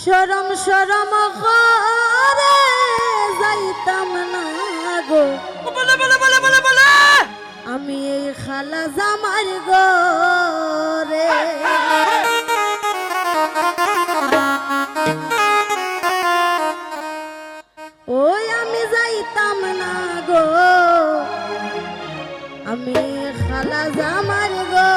সরম সরম ঘরে যাইতাম না গো। বলে বলে বলে বলে বলে। আমি এই খালা জামার গরে ওই আমি যাইতাম না গো। আমি খালা জামার গো